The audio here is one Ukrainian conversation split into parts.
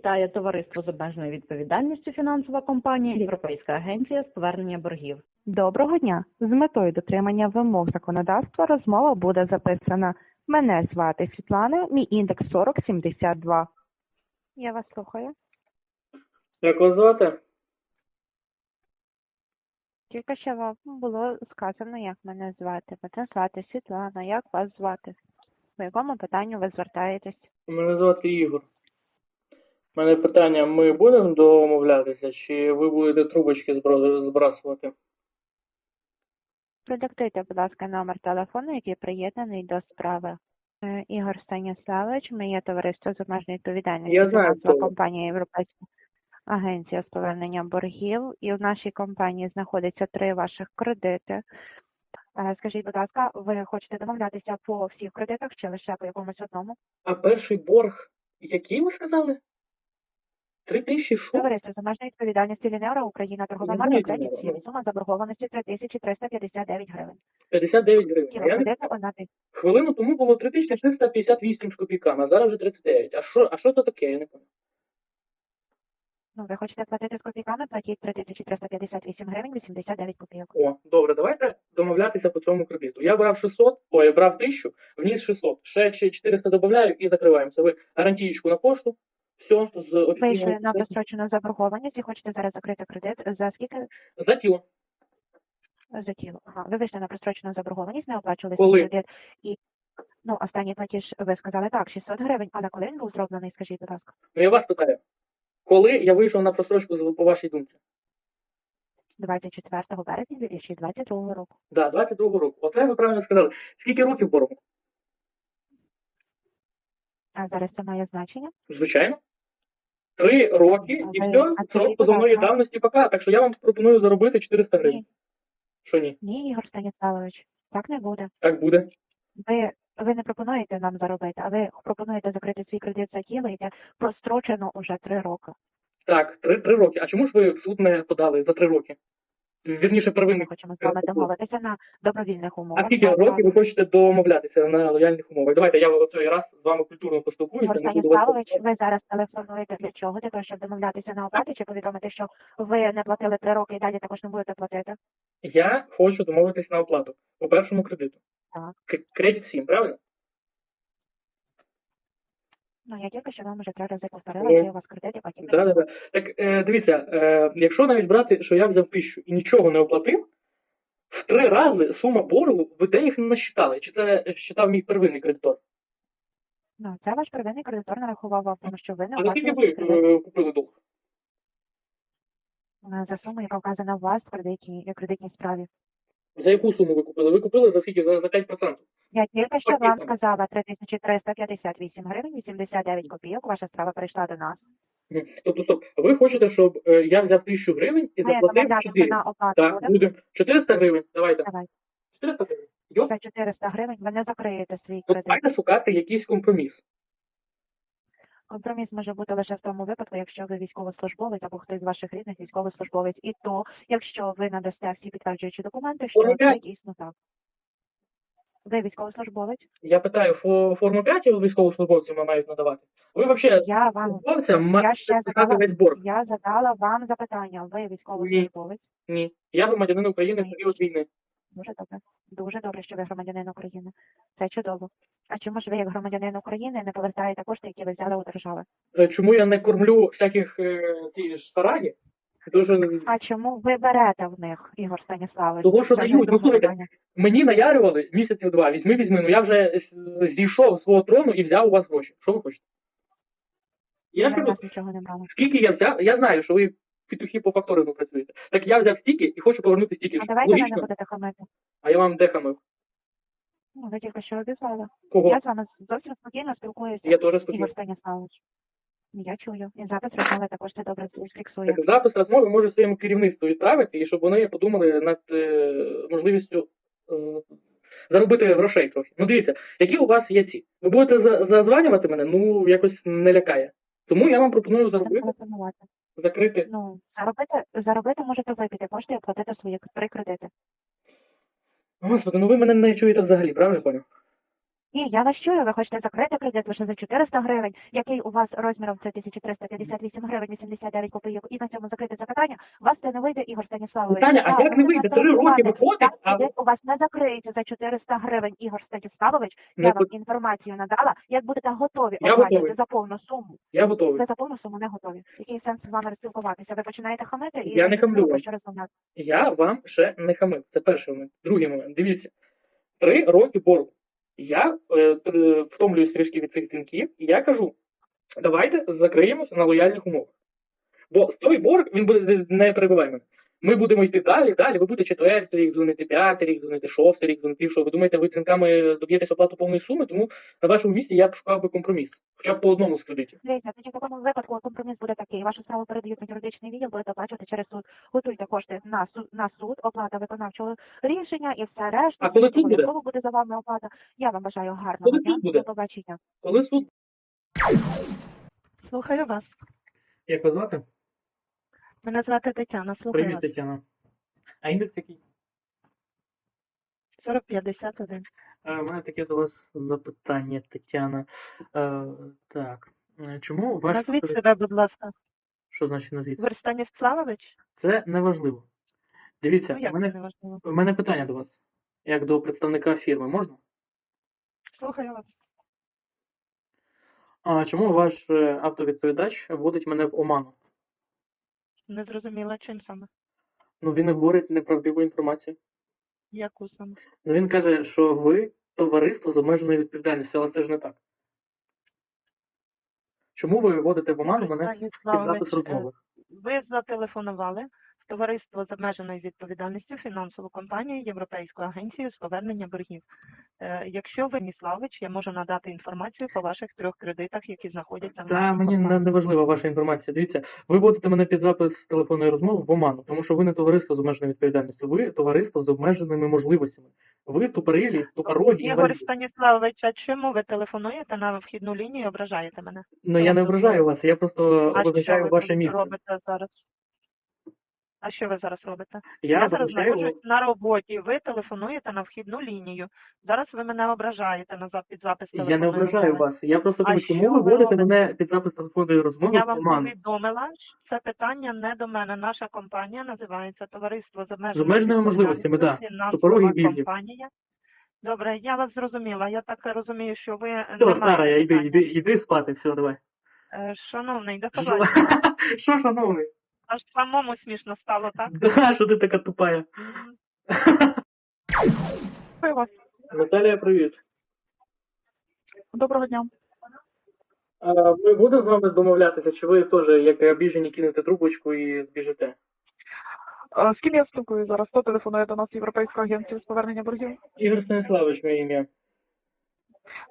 вітає товариство з обмеженою відповідальністю фінансова компанія Європейська агенція з повернення боргів. Доброго дня. З метою дотримання вимог законодавства розмова буде записана. Мене звати Світлана, мій індекс 4072. Я вас слухаю. Як вас звати? Тільки що вам було сказано, як мене звати. Мене звати Світлана, як вас звати? По якому питанню ви звертаєтесь? Мене звати Ігор. У мене питання, ми будемо домовлятися, чи ви будете трубочки збрасувати? Продиктуйте, будь ласка, номер телефону, який приєднаний до справи. Е, Ігор Станіславович, ми є товариство з обмеженою відповідальністю. Я знаю, фінансова хто ви. компанія Європейська агенція з повернення боргів. І в нашій компанії знаходиться три ваших кредити. Е, Скажіть, будь ласка, ви хочете домовлятися по всіх кредитах чи лише по якомусь одному? А перший борг, який ви сказали? Три тисячі що? Товариство з обмеженою відповідальністю Лінеора Україна торгова марка кредит. Сума заборгованості 3359 гривень. 59 гривень. Я кредиту одна тисяча. Хвилину тому було 3358 з копійками, а зараз вже 39. А що, а що це таке? Я не пам'ятаю. Ну, ви хочете платити з копійками, платіть 3358 гривень 89 копійок. О, добре, давайте домовлятися по цьому кредиту. Я брав 600, ой, я брав 1000, вніс 600. Ще ще 400 додаю і закриваємося. Ви гарантієчку на пошту, все, з офіційного... на прострочену заборгованість і хочете зараз закрити кредит за скільки За тіло. за тіло? Ага, ви вийшли на прострочену заборгованість, не оплачували Коли? свій кредит і ну останній платіж ви сказали так, 600 гривень, але коли він був зроблений, скажіть, будь ласка, Ну, я вас питаю. Коли я вийшов на просрочку з- по вашій думці? 24 березня 2022 року. Да, 22 року. Оце ви правильно сказали. Скільки років боргу? А зараз це має значення? Звичайно. Три роки і все, срок позовної давності пока. Так що я вам пропоную заробити 400 гривень. Що ні? ні, Ігор Станіславович, так не буде. Так буде. Ви ви не пропонуєте нам заробити, а ви пропонуєте закрити свій кредит за тіло, яке прострочено уже три роки. Так, три, три роки. А чому ж ви в суд не подали за три роки? Вірніше, Ми первинний. хочемо з вами домовитися на добровільних умовах. А скільки років ви хочете домовлятися на лояльних умовах? Давайте я оцей раз з вами культурно поспілкуюся. Не буду ви зараз телефонуєте для чого? Для того, щоб домовлятися на оплаті чи повідомити, що ви не платили три роки і далі також не будете платити? Я хочу домовитись на оплату по першому кредиту. Так. Кредит 7, правильно? Ну я тільки що вам вже три рази повторила, Ну, що у вас кредит і потім. Да, да, да. Так е, дивіться, е, якщо навіть брати, що я взяв тисячу і нічого не оплатив, в три рази сума боргу ви денег не насчитали. Чи це считав мій первинний кредитор? Ну це ваш первинний кредитор нарахував вам, тому що ви не А скільки оплачували ви кредит е, купили долг? е, за суму, яка вказана у вас в кредитній кредитній справі. За яку суму ви купили? Ви купили за скільки? За, за 5%. Я тільки що вам сказала 3358 гривень 89 копійок. Ваша справа прийшла до нас. Тобто, стоп, ви хочете, щоб е, я взяв тисячу гривень і Ми заплатив домовлятися 4? на оплату Так, будемо? будемо. 400 гривень, давайте. Давай. 400 гривень. Йоп, За 400 гривень ви не закриєте свій кредит. давайте шукати якийсь компроміс. Компроміс може бути лише в тому випадку, якщо ви військовослужбовець або хтось з ваших рідних військовослужбовець, і то, якщо ви надасте всі підтверджуючі документи, що це дійсно так. Ви військовослужбовець? Я питаю, фо- форму 5 військовослужбовцям мають надавати? Ви взагалі Я вам я ще задала, я задала вам запитання. Ви військовослужбовець? Ні. Я громадянин України в Ні. період війни. Дуже добре. Дуже добре, що ви громадянин України. Це чудово. А чому ж ви, як громадянин України, не повертаєте кошти, які ви взяли у держави? Е, Чому я не кормлю всяких е, ті ж сараї? Дуже А чому ви берете в них, Ігор Станіславович? Того, що Це дають. Ну, слухайте, питання. мені наярювали місяців два. Візьми, візьми. Ну я вже е, зійшов з свого трону і взяв у вас гроші. Що ви хочете? Я Я в кажу, нічого не брала. скільки я взяв, я знаю, що ви петухи по факторингу працюєте. Так я взяв стільки і хочу повернути стільки. А давайте ви не будете хамити. А я вам де хамив? Ну, ви тільки що обізвали. Кого? Я з вами зовсім спокійно спілкуюся. Я теж спокійно. Ігор Станіславович. Я чую. І запис розмови також це добре фіксує. Так запис розмови може своєму керівництву відправити, і щоб вони подумали над е, можливістю е, заробити грошей трохи. Ну дивіться, які у вас є ці. Ви будете за- зазванювати мене, ну якось не лякає. Тому я вам пропоную заробити. Закрити. Ну, заробити, заробити можете випити кошти і оплатити свої три кредити. Господи, ну ви мене не чуєте взагалі, правильно пані? поняв? Ні, я вас чую, ви хочете закрити кредит лише за 400 гривень, який у вас розміром це 1358 гривень 89 копійок, і на цьому закрити це питання, у вас це не вийде, Ігор Станіславович. Таня, а як не вийде? Три роки виходить, Так, а кредит у вас не закриється за 400 гривень, Ігор Станіславович. Не Я вам пот- інформацію надала. Як будете готові Я оплатити за повну суму, я готовий. ви за повну суму не готові. Який сенс з вами спілкуватися? Ви починаєте хамити і Я не хамлю вам. що розмовляти. Я вам ще не хамив. Це перший момент. Другий момент. Дивіться. Три роки боргу. Я е, втомлюю трішки від цих дзвінків, і я кажу, давайте закриємося на лояльних умовах. Бо той борг, він буде не перебивай мене. Ми будемо йти далі, далі. Ви будете четвертий рік дзвонити, п'ятий рік дзвонити, шостий рік дзвонити. Що ви думаєте, ви дзвінками доб'єтесь оплату повної суми, тому на вашому місці я б шукав би компроміс. Хоча б по одному з кредитів. Дивіться, тоді в такому випадку компроміс буде такий. Вашу справу передають на юридичний відділ, будете оплачувати через суд. Готуйте кошти на суд, на суд, оплата виконавчого рішення і все решта. А коли суд буде? Буде за вами оплата. Я вам бажаю гарного Коли дня. суд буде? До побачення. Коли суд, Слухаю вас. як вас звати? Мене звати Тетяна. Слухаю Привіт, вас. Тетяна. А індекс який? 4051. Е, У мене таке до вас запитання, Тетяна. Е, так. Чому ваш Назвіть себе, будь ласка. що значить назвіть? Ви Станіславович? Це неважливо. Дивіться, Ну, у як це мене, неважливо. у мене питання до вас. Як до представника фірми, можна? Слухаю вас. А чому ваш е, автовідповідач вводить мене в оману? Не зрозуміла, чим саме. Ну він говорить неправдиву інформацію. Яку саме? Ну він каже, що ви товариство з обмеженою відповідальністю, але це ж не так. Чому ви вводите в оману мене під запис розмови? е, ви зателефонували товариство з обмеженою відповідальністю фінансову компанію Європейську агенцію з повернення боргів. Е, Якщо ви Станіславович, я можу надати інформацію по ваших трьох кредитах, які знаходяться в Та мені не, важлива ваша інформація. Дивіться, ви вводите мене під запис телефонної розмови в оману, тому що ви не товариство з обмеженою відповідальністю, ви товариство з обмеженими можливостями. Ви тупорилі, тупорогі. Ігор. Станіславович, а чому ви телефонуєте на вхідну лінію і ображаєте мене? Ну я не ображаю вас, я просто А обозначаю що ви ваше місце. робите зараз? А що ви зараз робите? Я зараз знаходжусь на роботі. Ви телефонуєте на вхідну лінію. Зараз ви мене ображаєте на зап- під запис я не ображаю вас. Я просто що чому ви вводите мене під запис телефонної розмови Я вам повідомила, що це питання не до мене. Наша компанія називається Товариство з З обмеженими, обмеженими можливостями, да. Компанія. Добре, я вас зрозуміла. Я так розумію, що ви Все, Сара, я йди, йди, йди спати, все, давай. Е, Шановний, до побачення. Що, шановний? Аж самому смішно стало, так? Да, що ти така тупая? Вас. Наталія, привіт. Доброго дня. А, Ми будемо з вами домовлятися, чи ви теж, як обіжені, кинете трубочку і збіжите? Е, З ким я спілкую зараз? Хто телефонує до нас Європейська агенція з повернення боргів? Ігор Станіславович, моє ім'я.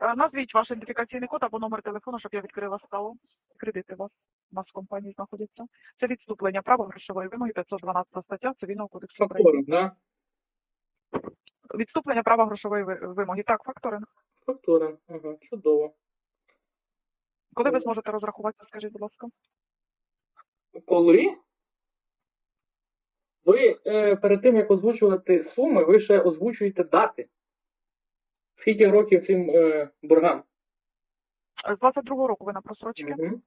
Е, Назвіть ваш ідентифікаційний код або номер телефону, щоб я відкрила справу. Кредити у вас у нас в компанії знаходяться. Це відступлення права грошової вимоги 512 стаття Цивільного кодексу України. Факторинг, да? Відступлення права грошової ви- вимоги. Так, факторинг. Факторинг, ага, чудово. Коли ви зможете розрахуватися, скажіть, будь ласка? Коли? Ви е, перед тим, як озвучувати суми, ви ще озвучуєте дати. Скільки років цим е, боргам? З 22-го року ви на просрочці. Угу.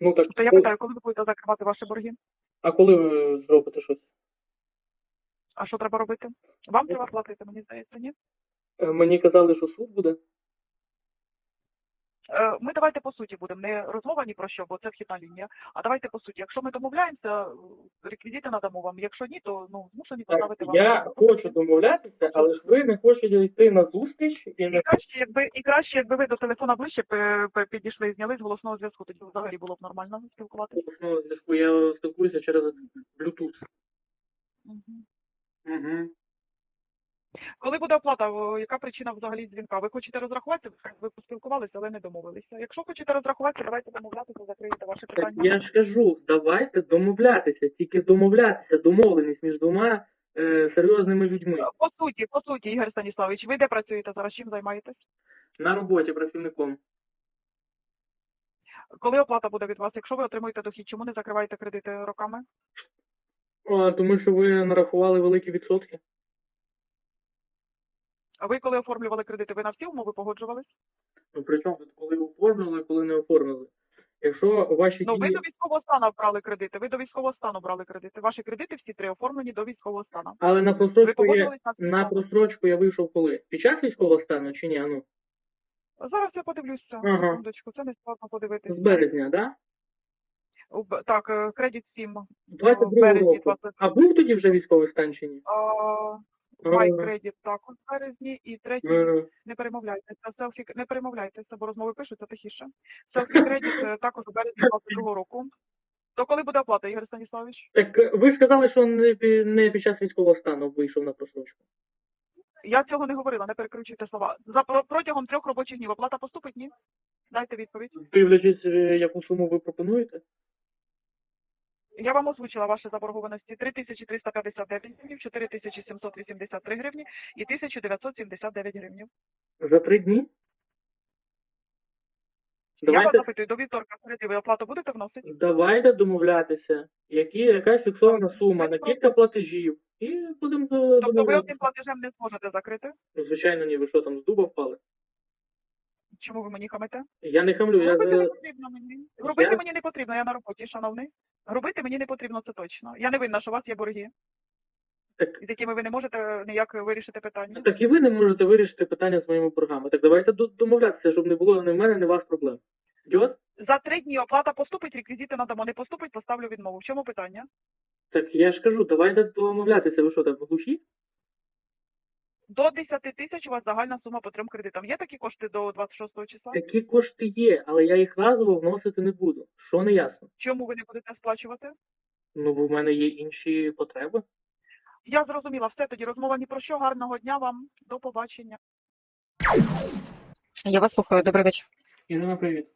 Ну так, То я ко- питаю, коли ви будете закривати ваші борги? а коли ви зробите щось? А що треба робити? Вам треба платити, мені здається, ні? Е, Мені казали, що суд буде. Е, Ми давайте по суті будемо. Не розмова ні про що, бо це вхідна лінія. А давайте по суті. Якщо ми домовляємося, реквізити надамо вам. Якщо ні, то ну змушені поставити вам. я хочу домовлятися, але ж ви не хочете йти на зустріч і не І краще, якби і краще, якби ви до телефона ближче підійшли і зняли з голосного зв'язку, тоді взагалі було б нормально спілкуватися. голосного зв'язку. Я спілкуюся через Bluetooth. Угу. Коли буде оплата, яка причина взагалі дзвінка? Ви хочете розрахуватися? Ви поспілкувалися, але не домовилися. Якщо хочете розрахуватися, давайте домовлятися, закриєте ваше питання. я ж кажу, давайте домовлятися, тільки домовлятися, домовленість між двома е, серйозними людьми. По суті, по суті, Ігор Станіславович, ви де працюєте зараз? Чим займаєтесь? На роботі працівником. Коли оплата буде від вас? Якщо ви отримуєте дохід, чому не закриваєте кредити роками? О, тому що ви нарахували великі відсотки. А ви коли оформлювали кредити, ви на всі умови погоджувались? Ну при чому тут коли оформили, коли не оформили? Якщо ваші Ну, ви дії... до військового стану брали кредити, ви до військового стану брали кредити. Ваші кредити всі три оформлені до військового стану. Але на Ви просрочку я погоджувались на всі на умови? просрочку я вийшов коли? Під час військового стану чи ні? Ну Зараз я подивлюся, Ага. секундочку, це не складно подивитися. з березня, да? У б- Так, е, кредит 7. 22 березні року. 20. А був тоді вже військовий стан чи ні? Май Ага. кредит також в березні і третій Е, не перемовляйтеся. Селфі не перемовляйтеся, бо розмови пишуться тихіше. Селфі кредит е, також у березні 22 року. То коли буде оплата, Ігор Станіславович? Так е, ви сказали, що не, не під час військового стану вийшов на просрочку. Я цього не говорила, не перекручуйте слова. За протягом трьох робочих днів оплата поступить? Ні? Дайте відповідь. Дивлячись, е, яку суму ви пропонуєте? Я вам озвучила ваші заборгованості 3359 гривень, 4783 гривні і 1979 гривень. За три дні? Я вас Давайте, запитую, до вівторка середи ви оплату будете вносити? давайте домовлятися, які, яка фіксована сума на кілька платежів. І будемо Тобто ви домовлятися. одним платежем не зможете закрити? Звичайно, ні, ви що там з дуба впали? Чому ви мені хамите? Я не хамлю, я Робити не потрібно мені. Робити Я- мені не потрібно, я на роботі, шановний. Робити мені не потрібно, це точно. Я не винна, що у вас є борги, так, з якими ви не можете ніяк вирішити питання. так і ви не можете вирішити питання з моїми боргами. Так давайте до- домовлятися, щоб не було ні в мене, ні в вас проблем. Йот? За три дні оплата поступить, реквізити надамо. Не поступить, поставлю відмову. В чому питання? Так я ж кажу, давайте домовлятися. Ви що там, глуші? До 10 тисяч у вас загальна сума по трьом кредитам. Є такі кошти до 26 числа? Такі кошти є, але я їх разово вносити не буду. Що не ясно? Чому ви не будете сплачувати? Ну, бо в мене є інші потреби. Я зрозуміла, все тоді розмова ні про що. Гарного дня вам. До побачення. Я вас слухаю. Добрий вечір. Ірина, привіт.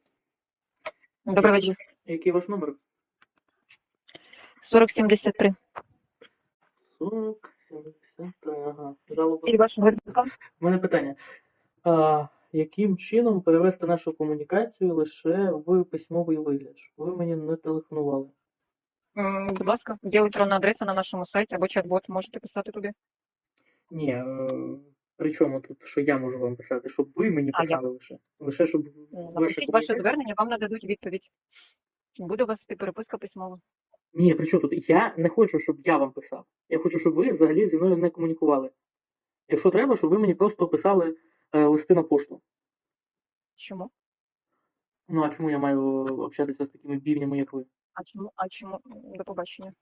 Добрий вечір. Який ваш номер? 4073. 40, 70, ага. Жалоба. І ваш номер? У мене питання. А, яким чином перевести нашу комунікацію лише в письмовий вигляд? Щоб ви мені не телефонували. М, Будь ласка, є електронна адреса на нашому сайті або чат-бот, можете писати туди. Ні, е, при чому тут, що я можу вам писати? Щоб ви мені А, писали лише. Лише щоб ваша Напишіть ваше комунікація- звернення, вам нададуть відповідь. Буде у вас переписка письмова. Ні, при чому тут? Я не хочу, щоб я вам писав. Я хочу, щоб ви взагалі зі мною не комунікували. Якщо треба, щоб ви мені просто писали е, листи на пошту. Чому? Ну а чому я маю общатися з такими бівнями, як ви? А чому? А чому? До побачення.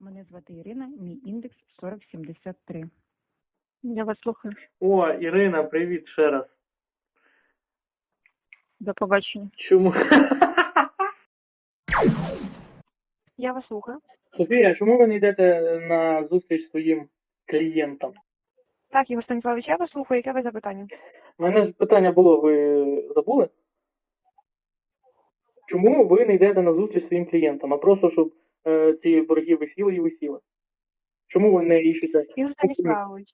Мене звати Ірина, мій індекс 4073. Я вас слухаю. О, Ірина, привіт ще раз. До побачення. Чому? Я вас слухаю. Софія, чому ви не йдете на зустріч своїм клієнтам? Так, Ігор Станіславович, я вас слухаю. Яке ви запитання? У мене ж питання було, ви забули? Чому ви не йдете на зустріч своїм клієнтам, а просто щоб е, ці борги висіли і висіли? Чому ви не рішите? Ігор Станіславович,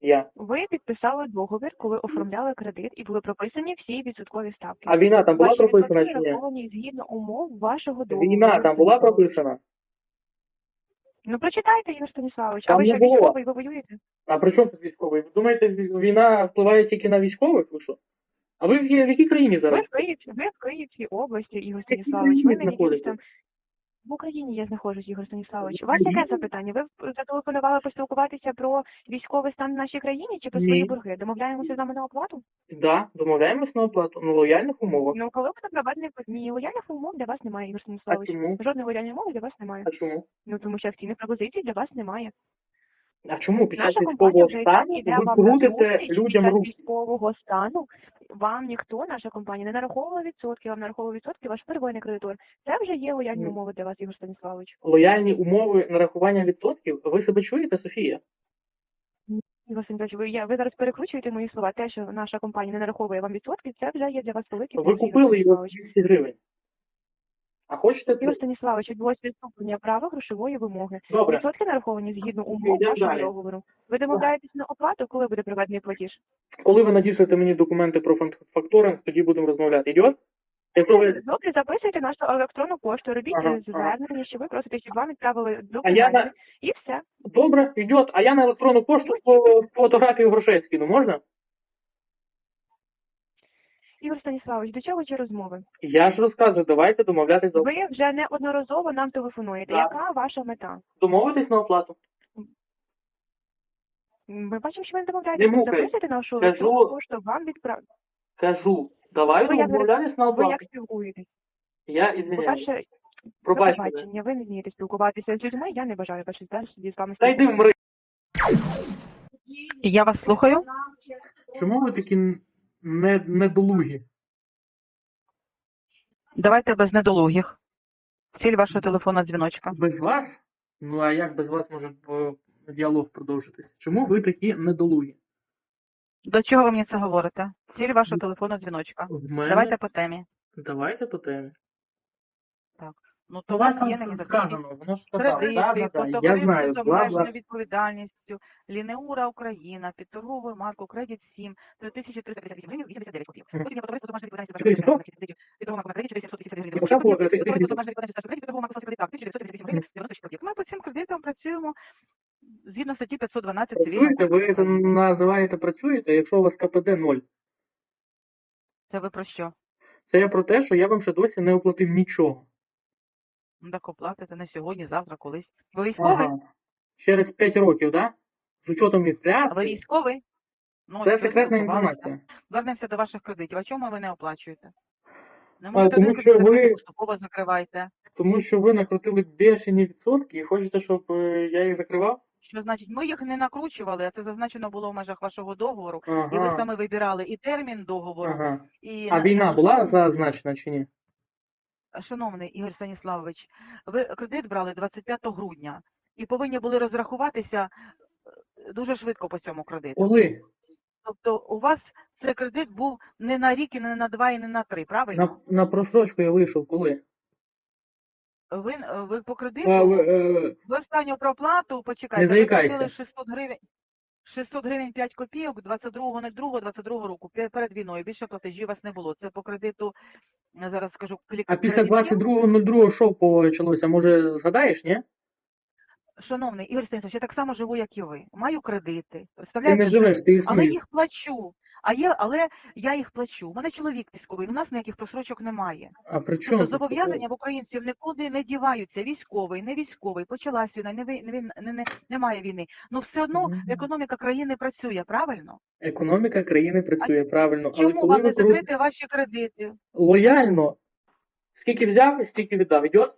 Я. ви підписали договір, коли оформляли кредит і були прописані всі відсоткові ставки. А війна там була Ваші прописана відсотки чи ні? раховані згідно умов вашого договору. Війна там була прописана? Ну прочитайте, Ігор Станіславович. Там а ви не було. військовий, ви воюєте? А при чому тут військовий? Ви думаєте, війна впливає тільки на військових? Ви що? А ви в, в якій країні Ви зараз? в Київській, ви в Київській області, Ігор Станіславович. Ви не знаходитесь? там в Україні я знаходжусь, Ігор Станіславович. У вас яке запитання? Ви зателефонували поспілкуватися про військовий стан в нашій країні чи про Ні. свої борги? Домовляємося з нами на оплату? Да, домовляємось на оплату на лояльних умовах. Ну, коли буде проведений ні лояльних умов для вас немає, Ігор А чому? Жодної лояльної умови для вас немає. А чому? Ну тому що акційних пропозицій для вас немає. А чому під час Наша компанія військового і стану іде ви вам на крутите зустріч людям під час руки? військового стану. Вам ніхто, наша компанія, не нараховувала відсотки, вам нараховував відсотки ваш первинний кредитор. Це вже є лояльні Ну. умови для вас, Ігор Станіславович. Лояльні умови нарахування відсотків. Ви себе чуєте, Софія? Ігор Станіславович, ви, я, ви зараз перекручуєте мої слова. Те, що наша компанія не нараховує вам відсотки, це вже є для вас великий Ви Ігор купили його Станіславович. 200 гривень. А хочете це? Станіславович, відбулося відступлення права грошової вимоги. Добре. Відсотки нараховані згідно умов Йдемо вашого далі. договору. Ви домовляєтесь на оплату, коли буде проведений платіж? Коли ви надішлете мені документи про фан- факторинг, тоді будемо розмовляти. Ідіот? Якщо ви... Добре, записуйте нашу електронну пошту, робіть Ага, е, звернення, що ви просите, щоб вам відправили документи. на... І все. Добре, йдет. А я на електронну пошту по фотографію грошей скину, можна? Ігор Станіславович, до чого ці розмови? Я ж розказую, давайте домовлятись за Ви вже неодноразово нам телефонуєте. Так. Яка ваша мета? домовитись на оплату. Ми бачимо, що ви не домовляєтеся. Не мукай. Записуйте нашу Кажу. електронну пошту, вам відправлять. Кажу, давай Ви як домовлятись на Ви оплату. як спілкуєтесь? Я. По-перше, Пробач мене. побачення. Ви не вмієте спілкуватися з людьми, я не бажаю бачити далі з вами Та йди вмри. Я вас слухаю. Чому ви такі не, недолугі? Давайте без недолугих. Ціль вашого телефонного дзвіночка. Без вас? Ну а як без вас може е, діалог продовжитись? Чому ви такі недолугі? До чого ви мені це говорите? Ціль вашого телефонного дзвіночка. В мене... Давайте по темі. Давайте по темі. Ну, то вас є на сказано, воно ж кредити, Да, да, да. Я знаю, з бла, бла. обмеженою відповідальністю, Лінеура Україна, під торговою маркою Кредит 7, 3358 гривень 89 копійок. Потім є потовариство з обмеженою відповідальністю Чотири сто? під торговою маркою Кредит 450 гривень Я почав 90 копійок. говорити, Потовариство з обмеженою відповідальністю ваших під торговою маркою Кредит 1938 гривень 96 копійок. Ми по цим кредитам працюємо згідно статті 512 цивільного Працюєте, ви це називаєте працюєте, якщо у вас КПД 0. Це ви про що? Це я про те, що я вам ще досі не оплатив нічого. Ну, так оплатите не сьогодні, завтра, колись. Ви військовий? Ага. Через 5 років, так? Да? З учетом А ви військовий? Ну, Це секретна інформація. Звернемося до ваших кредитів. А чому ви не оплачуєте? Не А, можете тому що ви- поступово закривайте. Тому що ви накрутили бешені відсотки і хочете, щоб е, я їх закривав? Що значить, ми їх не накручували, а це зазначено було в межах вашого договору. І ви Ага. саме вибирали і термін договору, ага. і А війна була зазначена чи ні? Шановний Ігор Станіславович, ви кредит брали 25 грудня і повинні були розрахуватися е, дуже швидко по цьому кредиту. Коли? Тобто у вас цей кредит був не на рік, і не на два, і не на три, правильно? На, на просрочку я вийшов коли? Ви, ви по кредиту А, ви, е, Ви останню проплату, Не почекайте, ви заїкайся. платили 600 гривень, 600 гривень 5 копійок 22.02, 22 року, перед війною. Більше платежів у вас не було. Це по кредиту, зараз скажу, клік. а після кредит є? 22.02 що почалося? Може, згадаєш, ні? Шановний Ігор Станіславович, я так само живу, як і ви. Маю кредити, Ти не живеш, ти але їх плачу. А є, але я їх плачу. У мене чоловік військовий, у нас ніяких просрочок немає. А при чому? Тобто зобов'язання в українців нікуди не діваються. Військовий, не військовий, почалась війна, не, ви- не, він- не, не, немає війни. Ну все одно економіка країни працює, правильно? Економіка країни працює правильно, але коли вам не закрити ваші кредити? лояльно, скільки взяв, стільки віддав. Йдет?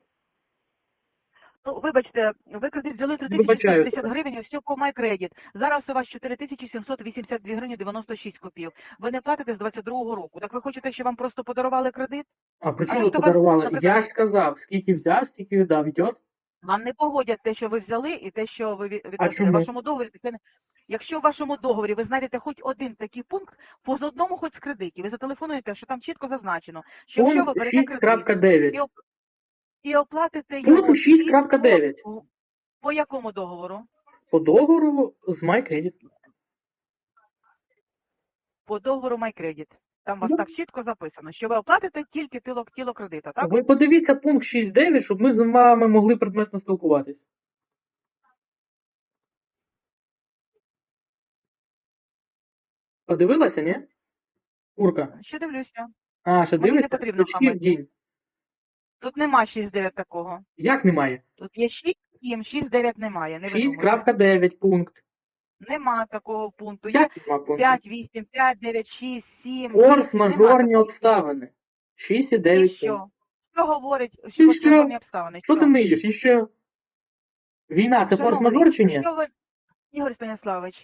Ну, вибачте, ви кредит взяли Вибачаю. 3050 гривень, і все по MyCredit. Зараз у вас 4782 гривні 96 копійок. Ви не платите з 22-го року. Так ви хочете, щоб вам просто подарували кредит? А при чому якщо вас, подарували? наприклад- Я ж сказав, скільки взяв, стільки віддав. Йдет? Вам не погодять те, що ви взяли, і те, що ви від- віддасте. чому? В вашому договорі це не... Якщо в вашому договорі ви знайдете хоч один такий пункт, по одному хоч з кредитів, ви зателефонуєте, що там чітко зазначено, що якщо ви Пункт берете кредит 6.9. і, оп- і оплатите Пункт 6.9. по, якому договору? По договору з MyCredit. По договору MyCredit. Там у вас так чітко записано, що ви оплатите тільки тіло, тіло кредита, так? Ви подивіться пункт 6.9, щоб ми з вами могли предметно спілкуватись. Подивилася, ні? Урка. Ще дивлюся. А, ще Мені не дивишся? потрібно Точки в пам'яті. день. Тут нема 6-9 такого. Як немає? Тут є 6-7, 6-9 немає. Не видумуйте. 6.9 пункт. Нема такого пункту. Є Як нема пункту? 5, 8, 5, 9, 6, 7. Форс-мажорні обставини. 6,9 І що? Що говорить, І що що? форс-мажорні обставини? Що ти ниєш? І що? Війна це Шановний, форс-мажор чи ні? що ви- Ігор Станіславович,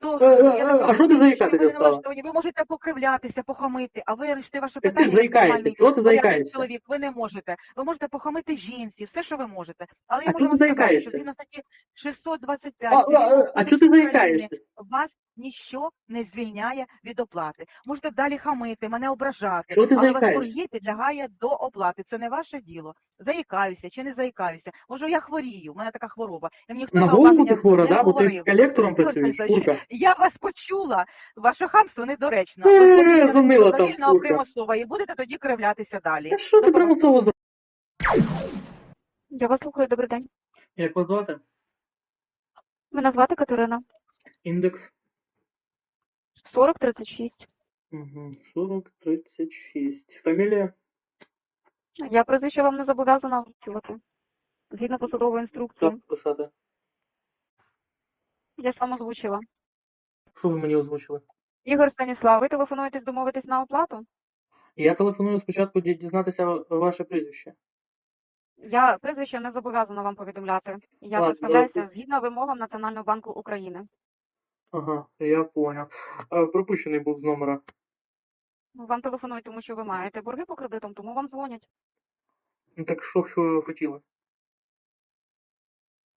то Е, е, я е, не а що ти заїкатися стала? Ви можете покривлятися, похамити, а вирішити ваше ти питання. заїкаєшся. Чого ти заїкаєшся? Чоловік, ви не можете. Ви можете похамити жінці, все, що ви можете. Але А я можу чого вам ти сказати, що заїкаєшся? згідно статті 625 А, а, а, чого ти заїкаєшся? Вас ніщо не звільняє від оплати. Можете далі хамити, мене ображати, Чого ти але ваш заїкаєшся? борги підлягає до оплати. Це не ваше діло. Заїкаюся чи не заїкаюся. Може, я хворію, у мене така хвороба. І мені хто На голову ти хвора, да? Бо ти колектором працюєш, курка. Я вас почула. Ваше хамство недоречно. Е, Ви будете занила там, курка. примусово і будете тоді кривлятися далі. Та що ти примусово зробив? Я вас слухаю, добрий день. Як вас звати? Мене звати Катерина. Індекс 4036. угу. 40, 36. Фамілія? Я прізвище вам не зобов'язана озвучувати. Згідно посадової інструкції. Як писати? Я сам озвучила. Що ви мені озвучили? Ігор Станіслав, ви телефонуєтесь домовитись на оплату? Я телефоную спочатку дізнатися ваше прізвище. Я прізвище не зобов'язана вам повідомляти. Я Ладно, представляюся згідно вимогам Національного банку України. Ага, я понял. А, пропущений був з номера. Ну, Вам телефонують, тому що ви маєте борги по кредитам, тому вам дзвонять. Ну так що х- хотіли?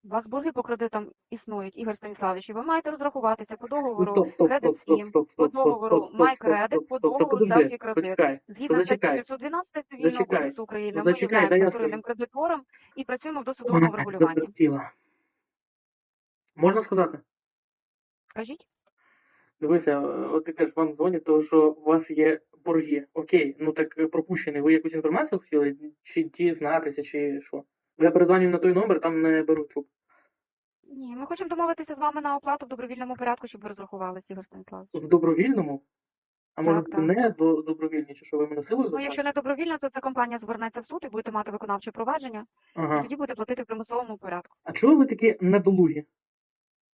У вас борги по кредитам існують, Ігор Станіславович, і ви маєте розрахуватися по договору Стоп, стоп, кредит стоп, стоп, 7, стоп, по стоп, стоп, договору стоп, стоп, MyCredit, стоп, по стоп, договору подожди, «Ставки кредит». почекай, Згідно статті зачекай. 512 Цивільного Зачекай. кодексу України, ми Зачекай, дай являємося я вторинним кредитором і працюємо в досудовому врегулюванні. Затрясіла. Можна сказати? Скажіть? Дивися, от ти кажеш, вам дзвонять, тому що у вас є борги. Окей, ну так е, пропущений. Ви якусь інформацію хотіли? Чи дізнатися, чи що? Я перезвоню на той номер, там не беруть трубку. Ні, ми хочемо домовитися з вами на оплату в добровільному порядку, щоб ви розрахувалися, Ігор Станіславович. В добровільному? А може так. не до добровільні, чи що ви мене силою Ну, заставите? якщо не добровільно, то ця компанія звернеться в суд і будете мати виконавче провадження, і Ага. тоді будете платити в примусовому порядку. А чого ви такі недолугі?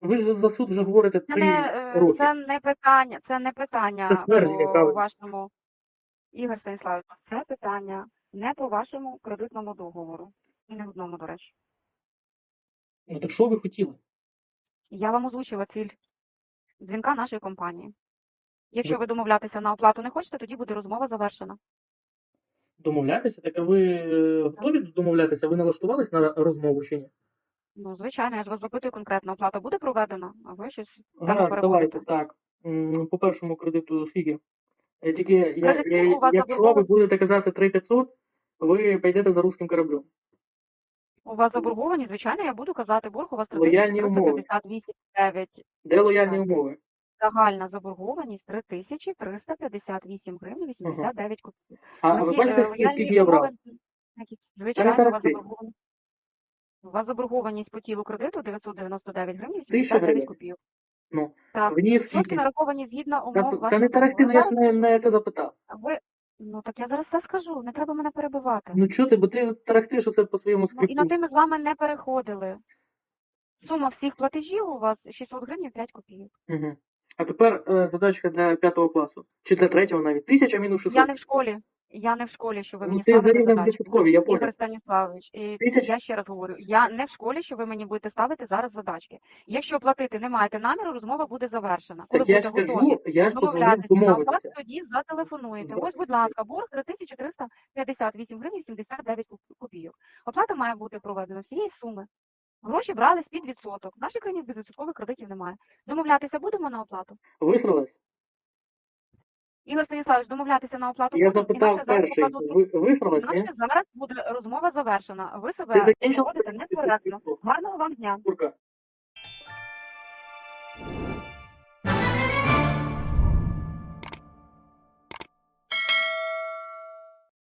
Ви ж за суд вже говорите три не, е, роки. це не питання, це не питання Це по вашому Ігор Станіславович, це питання не по вашому кредитному договору. І не одному, до речі. Ну так що ви хотіли? Я вам озвучила ціль дзвінка нашої компанії. Якщо Ви- домовлятися на оплату не хочете, тоді буде розмова завершена. Домовлятися? Так а ви е, готові домовлятися? Ви налаштувались на розмову чи ні? Ну, звичайно, я ж вас запитую конкретно, оплата буде проведена, а ви щось там Гаразд, давайте так. По першому кредиту скільки? Е, Тільки я, я, якщо ви будете казати 3500, ви підете за русським кораблем. У вас заборгованість, звичайно, я буду казати борг, у вас Лояльні умови. 358,9. Де лояльні умови? Загальна заборгованість 3358 гривень 89 копійок. А Ну, ви бачите, е, скільки я брав? Звичайно, у вас заборгованість. У вас заборгованість по тілу кредиту 999 гривень Тисяча гривень. 89 копійок. Ну, Так, мені відсотки скільки? нараховані згідно Та, умов та вашого не тарахти, договору. я ж не, не це запитав. Ви, ну так я зараз все скажу, не треба мене перебивати. Ну чого ти, бо ти тарахтиш оце по своєму Ну, і на скрипту. те ми з вами не переходили. Сума всіх платежів у вас 600 гривень 5 копійок. Угу. А тепер е, задачка для п'ятого класу. Чи для третього навіть. Тисяча мінус 600. Я не в школі. Я не в школі, що ви Ну, мені ти ставите відсоткові, я понял. Ігор Станіславович, і Тисяч- я ще раз говорю, я не в школі, що ви мені будете ставити зараз задачки. Якщо платити не маєте наміру, розмова буде завершена. Коли Так я будете ж кажу, готові я ж позвонив домовлятися на домовитися. тоді зателефонуєте. За- Ось, будь ласка, борг 3358 гривень 79 коп- копійок. Оплата має бути проведена всієї суми. Гроші брали з під відсоток. В нашій країні безвідсоткових кредитів немає. Домовлятися будемо на оплату? Висрались? Ігор Станіславович, домовлятися на оплату. Я запитав перший. Ви? Зараз буде розмова завершена. Ви себе поводите некоректно. Гарного вам дня. Курка.